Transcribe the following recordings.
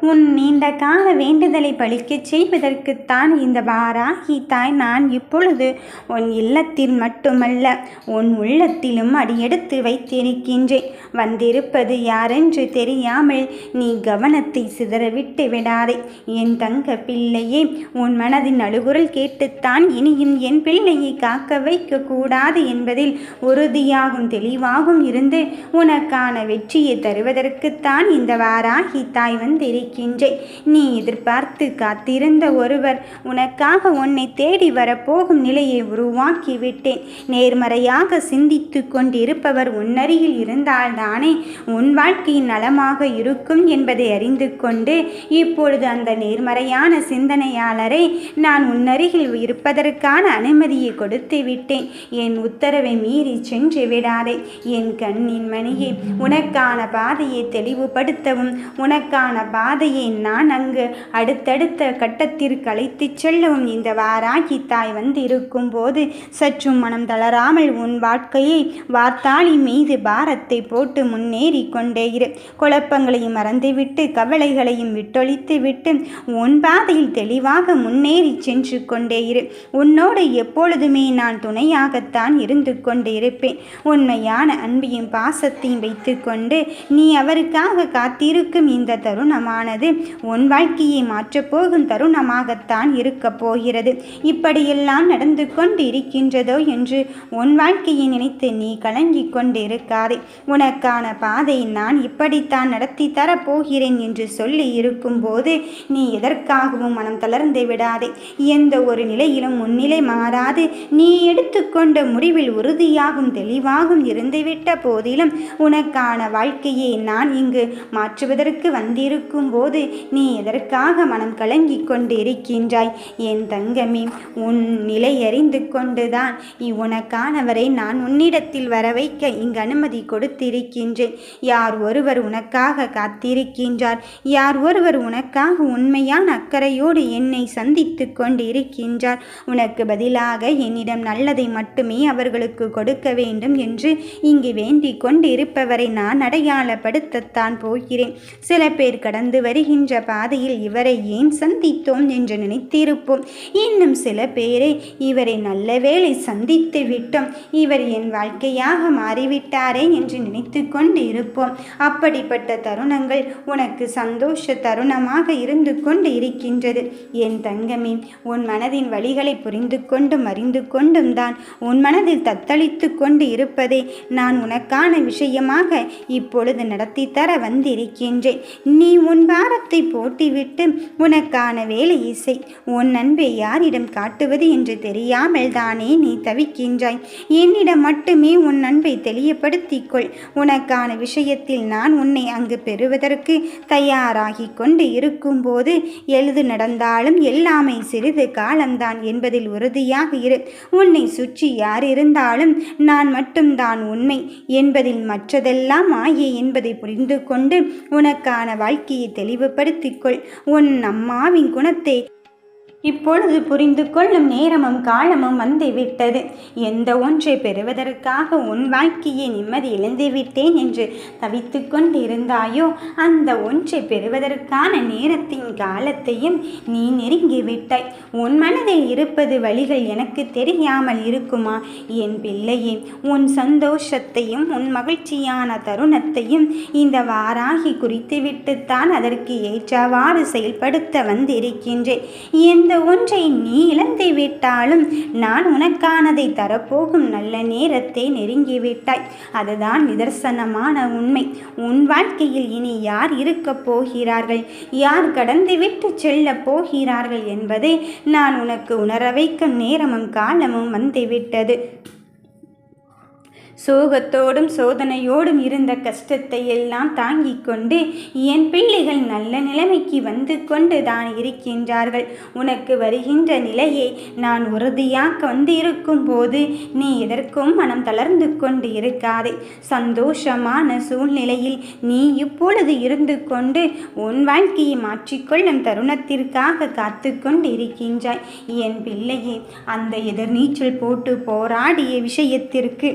உன் நீண்ட கால வேண்டுதலை பலிக்கச் செய்வதற்குத்தான் இந்த வாராகி தாய். நான் இப்பொழுது உன் இல்லத்தில் மட்டுமல்ல உன் உள்ளத்திலும் அடியெடுத்து வைத்திருக்கின்றேன். வந்திருப்பது யாரென்று தெரியாமல் நீ கவனத்தை சிதறவிட்டு விடாதே. என் தங்க பிள்ளையே உன் மனதின் அழுகுரல் கேட்டுத்தான் இனியும் என் பிள்ளையை காக்க வைக்கக்கூடாது என்பதில் உறுதியாகும் தெளிவாகும் இருந்து உனக்கான வெற்றியை தருவதற்குத்தான் இந்த வாராகி தாய் வந்திருக்கின்றேன் நீ எதிர்பார்த்து காத்திருந்த ஒருவர் உனக்காக உன்னை தேடி வரப்போகும் நிலையை உருவாக்கிவிட்டேன். நேர்மறையாக சிந்தித்து கொண்டிருப்பவர் உன்னருகில் இருந்தால்தானே உன் வாழ்க்கையின் நலமாக இருக்கும் என்பதை அறிந்து கொண்டு இப்பொழுது அந்த நேர்மறையான சிந்தனையாளரை நான் உன்னருகில் இருப்பதற்கான அனுமதியை கொடுத்து விட்டேன். என் உத்தரவை மீறி சென்று விடாதே. என் கண்ணின் மணியை உனக்கான பாதையை தெளிவுபடுத்தவும் உனக்கான பாதை பாதையை நான் அங்கு அடுத்தடுத்த கட்டத்திற்கு அழைத்துச் செல்லவும். இந்த வாராகி தாய் வந்து இருக்கும்போது சற்றும் மனம் தளராமல் உன் வாழ்க்கையை வார்த்தாளி மீது பாரத்தை போட்டு முன்னேறி கொண்டே இரு. குழப்பங்களையும் மறந்துவிட்டு கவலைகளையும் விட்டொழித்து விட்டு உன் பாதையில் தெளிவாக முன்னேறி சென்று கொண்டே இரு. உன்னோடு எப்பொழுதுமே நான் துணையாகத்தான் இருந்து கொண்டு இருப்பேன். உண்மையான அன்பையும் பாசத்தையும் வைத்துக்கொண்டு நீ அவருக்காக காத்திருக்கும் இந்த தருணமான தருணமானது உன் வாழ்க்கையை மாற்றப்போகும் தருணமாகத்தான் இருக்கப் போகிறது. இப்படியெல்லாம் நடந்து கொண்டு இருக்கின்றதோ என்று உன் வாழ்க்கையை நினைத்து நீ கலங்கிக் கொண்டு இருக்காதே உனக்கான பாதை நான் இப்படித்தான் நடத்தி தரப்போகிறேன் என்று சொல்லி இருக்கும்போது நீ எதற்காகவும் மனம் தளர்ந்து விடாதே. எந்த ஒரு நிலையிலும் முன்னிலை மாறாது. நீ எடுத்துக்கொண்ட முடிவில் உறுதியாகும் தெளிவாகும் இருந்துவிட்ட போதிலும் உனக்கான வாழ்க்கையை நான் இங்கு மாற்றுவதற்கு வந்திருக்கும் போது நீ எதற்காக மனம் கலங்கிக் கொண்டு இருக்கின்றாய் என் தங்கமே உன் நிலை அறிந்து கொண்டுதான். உனக்கானவரை நான் உன்னிடத்தில் வர வைக்க இங்கு அனுமதி கொடுத்திருக்கின்றேன். யார் ஒருவர் உனக்காக காத்திருக்கின்றார்? யார் ஒருவர் உனக்காக உண்மையான அக்கறையோடு என்னை சந்தித்து கொண்டு இருக்கின்றார் உனக்கு பதிலாக என்னிடம் நல்லதை மட்டுமே அவர்களுக்கு கொடுக்க வேண்டும் என்று இங்கு வேண்டிக் கொண்டு இருப்பவரை நான் அடையாளப்படுத்தத்தான் போகிறேன். சில பேர் கடந்து வருகின்ற பாதையில் இவரை ஏன் சந்தித்தோம் என்று நினைத்திருப்போம்? இன்னும் சில பேரை இவரை நல்ல வேளை சந்தித்து விட்டோம். இவர் என் வாழ்க்கையாக மாறிவிட்டாரே என்று நினைத்து கொண்டு இருப்போம். அப்படிப்பட்ட தருணங்கள் உனக்கு சந்தோஷ தருணமாக இருந்து கொண்டு இருக்கின்றது. என் தங்கமே உன் மனதின் வழிகளை புரிந்து கொண்டும் அறிந்து கொண்டும் தான் உன் மனதில் தத்தளித்து கொண்டு இருப்பதை நான் உனக்கான விஷயமாக இப்பொழுது நடத்தி தர வந்திருக்கின்றேன். நீ உன் பாரத்தை போட்டிவிட்டு உனக்கான வேலையை செய் உன் அன்பை யாரிடம் காட்டுவது என்று தெரியாமல் தானே நீ தவிக்கின்றாய். என்னிடம் மட்டுமே உன் அன்பை தெளியப்படுத்திக்கொள். உனக்கான விஷயத்தில் நான் உன்னை அங்கு பெறுவதற்கு தயாராகி கொண்டு இருக்கும்போது எழுது நடந்தாலும் எல்லாமே சிறிது காலம்தான் என்பதில் உறுதியாக இரு. உன்னை சுற்றி யார் இருந்தாலும் நான் மட்டும்தான் உண்மை என்பதில் மற்றதெல்லாம் ஆயே என்பதை புரிந்து கொண்டு உனக்கான வாழ்க்கையை தெளிவுபடுத்திக் கொள். உன் அம்மாவின் குணத்தை இப்பொழுது புரிந்து கொள்ளும் நேரமும் காலமும் வந்துவிட்டது. எந்த ஒன்றை பெறுவதற்காக உன் வாழ்க்கையை நிம்மதி இழந்துவிட்டேன் என்று தவித்து கொண்டிருந்தாயோ அந்த ஒன்றை பெறுவதற்கான நேரத்தின் காலத்தையும் நீ நெருங்கிவிட்டாய் உன் மனதில் இருப்பது வழிகள் எனக்கு தெரியாமல் இருக்குமா? என் பிள்ளையே உன் சந்தோஷத்தையும் உன் மகிழ்ச்சியான தருணத்தையும் இந்த வாராகி குறித்துவிட்டுத்தான் அதற்கு ஏற்றவாறு செயல்படுத்த வந்திருக்கின்றேன். என் இந்த ஒன்றை நீ இழந்து விட்டாலும் நான் உனக்கானதை தரப்போகும் நல்ல நேரத்தை நெருங்கிவிட்டாய் அதுதான் நிதர்சனமான உண்மை. உன் வாழ்க்கையில் இனி யார் இருக்கப் போகிறார்கள்? யார் கடந்துவிட்டு செல்லப் போகிறார்கள் என்பதை நான் உனக்கு உணர வைக்கும் நேரமும் காலமும் வந்துவிட்டது. சோகத்தோடும் சோதனையோடும் இருந்த கஷ்டத்தை எல்லாம் தாங்கிக் கொண்டு என் பிள்ளைகள் நல்ல நிலைமைக்கு வந்து கொண்டு தான் இருக்கின்றார்கள். உனக்கு வருகின்ற நிலையை நான் உறுதியாக வந்து இருக்கும் போது நீ எதற்கும் மனம் தளர்ந்து கொண்டு இருக்காதே. சந்தோஷமான சூழ்நிலையில் நீ இப்பொழுது இருந்து கொண்டு உன் வாழ்க்கையை மாற்றிக்கொள்ளும் தருணத்திற்காக காத்து கொண்டு இருக்கின்றாய் என் பிள்ளையே அந்த எதிர்நீச்சல் போட்டு போராடிய விஷயத்திற்கு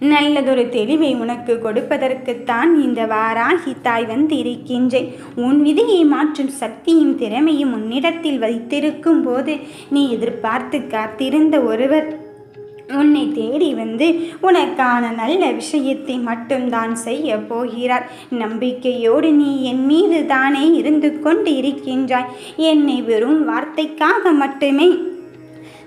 நல்லதொரு தெளிவை உனக்கு கொடுப்பதற்குத்தான் இந்த வாராகி தாய் வந்து இருக்கின்றேன் உன் விதியை மாற்றும் சக்தியும் திறமையும் உன்னிடத்தில் வைத்திருக்கும் போது நீ எதிர்பார்த்து காத்திருந்த ஒருவர் உன்னை தேடி வந்து உனக்கான நல்ல விஷயத்தை மட்டும்தான் செய்ய போகிறார். நம்பிக்கையோடு நீ என் மீது தானே இருந்து கொண்டு இருக்கின்றாய் என்னை வெறும் வார்த்தைக்காக மட்டுமே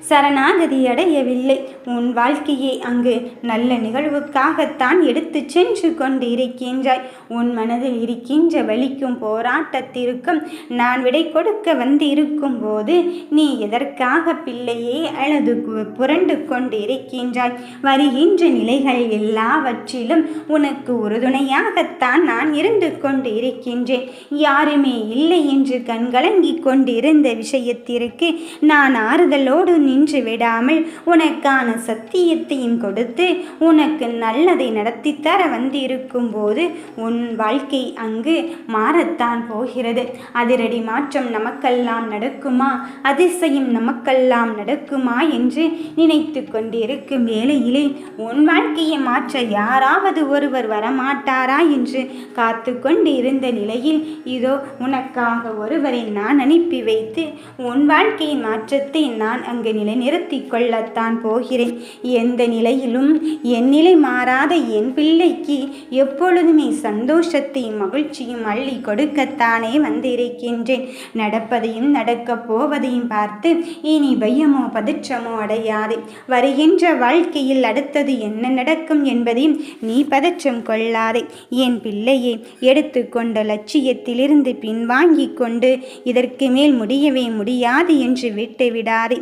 சரணாகதி அடையவில்லை உன் வாழ்க்கையை அங்கு நல்ல நிகழ்வுக்காகத்தான் எடுத்து சென்று கொண்டு இருக்கின்றாய் உன் மனதில் இருக்கின்ற வலிக்கும் போராட்டத்திற்கும் நான் விடை கொடுக்க வந்து இருக்கும் போது நீ எதற்காக பிள்ளையே அழது புரண்டு கொண்டு இருக்கின்றாய் வருகின்ற நிலைகள் எல்லாவற்றிலும் உனக்கு உறுதுணையாகத்தான் நான் இருந்து கொண்டு இருக்கின்றேன் யாருமே இல்லை என்று கண்கலங்கி கொண்டிருந்த விஷயத்திற்கு நான் ஆறுதலோடு நின்று விடாமல் உனக்கான சத்தியத்தையும் கொடுத்து உனக்கு நல்லதை நடத்தி தர வந்திருக்கும் போது உன் வாழ்க்கை அங்கு மாறத்தான் போகிறது. அதிரடி மாற்றம் நமக்கெல்லாம் நடக்குமா? அதிசயம் நமக்கெல்லாம் நடக்குமா என்று நினைத்து கொண்டிருக்கும் வேளையிலே உன் வாழ்க்கையை மாற்ற யாராவது ஒருவர் வரமாட்டாரா என்று காத்து கொண்டு இருந்த நிலையில் இதோ உனக்காக ஒருவரை நான் அனுப்பி வைத்து உன் வாழ்க்கையின் மாற்றத்தை நான் அங்கு நிலைநிறுத்தி கொள்ளத்தான் போகிறேன். எந்த நிலையிலும் என் நிலை மாறாத என் பிள்ளைக்கு எப்பொழுதுமே சந்தோஷத்தையும் மகிழ்ச்சியும் அள்ளி கொடுக்கத்தானே வந்திருக்கின்றேன். நடப்பதையும் நடக்கப் போவதையும் பார்த்து இனி பயமோ பதற்றமோ அடையாதே. வருகின்ற வாழ்க்கையில் அடுத்தது என்ன நடக்கும் என்பதையும் நீ பதற்றம் கொள்ளாதே. என் பிள்ளையை எடுத்துக்கொண்ட லட்சியத்திலிருந்து பின்வாங்கிக் கொண்டு இதற்கு மேல் முடியவே முடியாது என்று விட்டு விடாதே.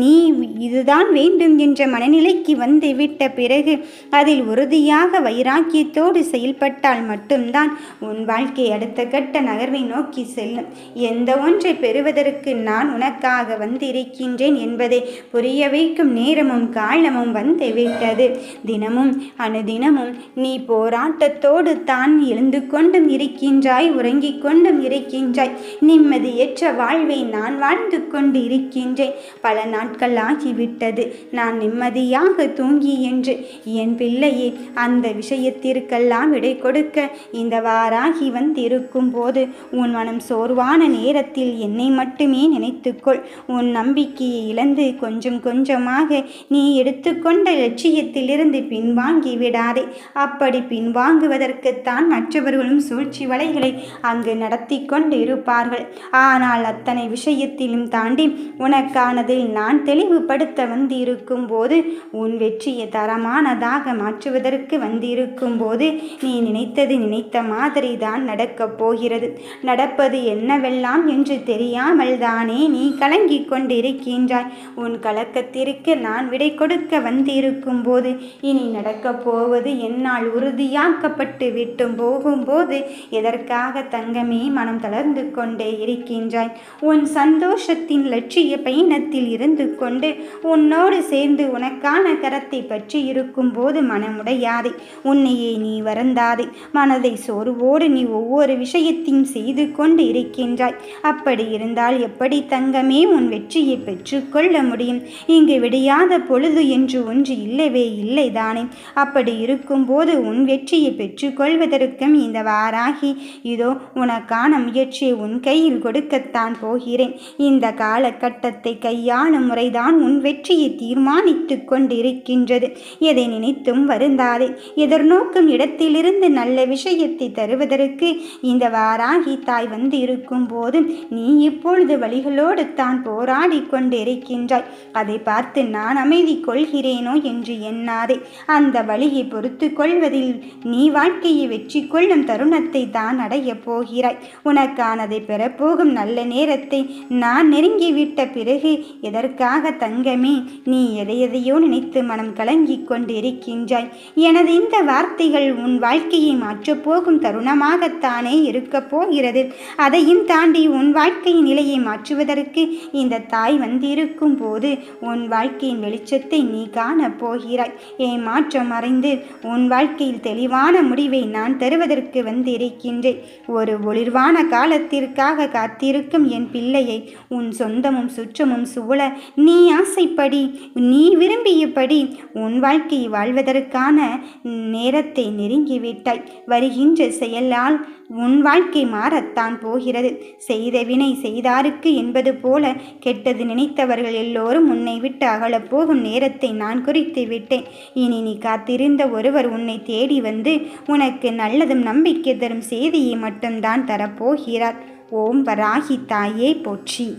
நீ இதுதான் வேண்டும் என்ற மனநிலைக்கு வந்து விட்ட பிறகு அதில் உறுதியாக வைராக்கியத்தோடு செயல்பட்டால் மட்டும்தான் உன் வாழ்க்கை அடுத்த கட்ட நகர்வை நோக்கி செல்லும். எந்த ஒன்றை பெறுவதற்கு நான் உனக்காக வந்திருக்கின்றேன் என்பதை புரிய வைக்கும் நேரமும் காலமும் வந்து விட்டது தினமும் அனுதினமும் நீ போராட்டத்தோடு தான் எழுந்து கொண்டும் இருக்கின்றாய் உறங்கிக் கொண்டும் இருக்கின்றாய். நிம்மதியற்ற வாழ்வை நான் வாழ்ந்து கொண்டு இருக்கின்றேன். பல நாட்கள் ஆகிவிட்டது. நான் நிம்மதியாக தூங்கி என்று என் பிள்ளையே அந்த விஷயத்திற்கெல்லாம் விடை கொடுக்க இந்த வாராகி வந்திருக்கும் போது உன் மனம் சோர்வான நேரத்தில் என்னை மட்டுமே நினைத்துக்கொள். உன் நம்பிக்கையை இழந்து கொஞ்சம் கொஞ்சமாக நீ எடுத்துக்கொண்ட லட்சியத்திலிருந்து பின்வாங்கி விடாதே. அப்படி பின்வாங்குவதற்குத்தான் மற்றவர்களும் சூழ்ச்சி வலைகளை அங்கு நடத்தி கொண்டு இருப்பார்கள் ஆனால் அத்தனை விஷயத்திலும் தாண்டி உனக்கானதில் நான் நான் தெளிவுபடுத்த வந்திருக்கும் போது உன் வெற்றியை தரமானதாக மாற்றுவதற்கு வந்திருக்கும் போது நீ நினைத்தது நினைத்த மாதிரி தான் நடக்கப் போகிறது. நடப்பது என்னவெல்லாம் என்று தெரியாமல் தானே நீ கலங்கிக் கொண்டிருக்கின்றாய். உன் கலக்கத்திற்கு நான் விடை கொடுக்க வந்திருக்கும் போது இனி நடக்கப் போவது என்னால் உறுதியாக்கப்பட்டு விட்டு போகும்போது எதற்காக தங்கமே மனம் தளர்ந்து கொண்டே இருக்கின்றாய்? உன் சந்தோஷத்தின் லட்சிய பயணத்தில் இருந்து கொண்டு உன்னோடு சேர்ந்து உனக்கான கரத்தை பற்றி இருக்கும் போது மனமுடையாதே. உன்னையே நீ வருந்தாதே. மனதை சோர்வோடு நீ ஒவ்வொரு விஷயத்தையும் செய்து கொண்டு இருக்கின்றாய். அப்படி இருந்தால் எப்படி தங்கமே உன் வெற்றியை பெற்றுக்கொள்ள முடியும்? இங்கு விடியாத பொழுது என்று ஒன்று இல்லவே இல்லை தானே அப்படி இருக்கும்போது உன் வெற்றியை பெற்றுக்கொள்வதற்கும் இந்த வாராகி இதோ உனக்கான முயற்சியை உன் கையில் கொடுக்கத்தான் போகிறேன். இந்த காலகட்டத்தை கையாளும் முறைதான் உன் வெற்றியை தீர்மானித்து கொண்டிருக்கின்றது. எதை நினைத்தும் வருந்தாதே. எதிர்நோக்கும் இடத்திலிருந்து நல்ல விஷயத்தை தருவதற்கு இந்த வாராகி தாய் வந்து இருக்கும் போது நீ இப்பொழுது வழிகளோடு தான் போராடி கொண்டிருக்கின்றாய். அதை பார்த்து நான் அமைதி கொள்கிறேனோ என்று எண்ணாதே. அந்த வழியை பொறுத்து கொள்வதில் நீ வாழ்க்கையை வெற்றி கொள்ளும் தருணத்தை தான் அடையப் போகிறாய். உனக்கானதை பெறப்போகும் நல்ல நேரத்தை நான் நெருங்கிவிட்ட பிறகு எதற்கு அதற்காக தங்கமே நீ எதையதையோ நினைத்து மனம் கலங்கிக் கொண்டிருக்கின்றாய். எனது இந்த வார்த்தைகள் உன் வாழ்க்கையை மாற்றப்போகும் தருணமாகத்தானே இருக்கப் போகிறது. அதையும் தாண்டி உன் வாழ்க்கையின் நிலையை மாற்றுவதற்கு இந்த தாய் வந்திருக்கும் போது உன் வாழ்க்கையின் வெளிச்சத்தை நீ காணப் போகிறாய். என் மாற்றம் அறிந்து உன் வாழ்க்கையில் தெளிவான முடிவை நான் தருவதற்கு வந்திருக்கின்றேன். ஒரு ஒளிர்வான காலத்திற்காக காத்திருக்கும் என் பிள்ளையை உன் சொந்தமும் சுற்றமும் சூழ நீ ஆசைப்படி நீ விரும்பியபடி உன் வாழ்க்கை வாழ்வதற்கான நேரத்தை நெருங்கிவிட்டாய். வருகின்ற செயலால் உன் வாழ்க்கை மாறத்தான் போகிறது. செய்த வினை செய்தாருக்கு என்பது போல கெட்டது நினைத்தவர்கள் எல்லோரும் உன்னை விட்டு அகலப் போகும் நேரத்தை நான் குறித்து விட்டேன். இனி நீ காத்திருந்த ஒருவர் உன்னை தேடி வந்து உனக்கு நல்லதும் நம்பிக்கை தரும் செய்தியை மட்டும்தான் தரப்போகிறார். ஓம் வராகி தாயே போற்றி.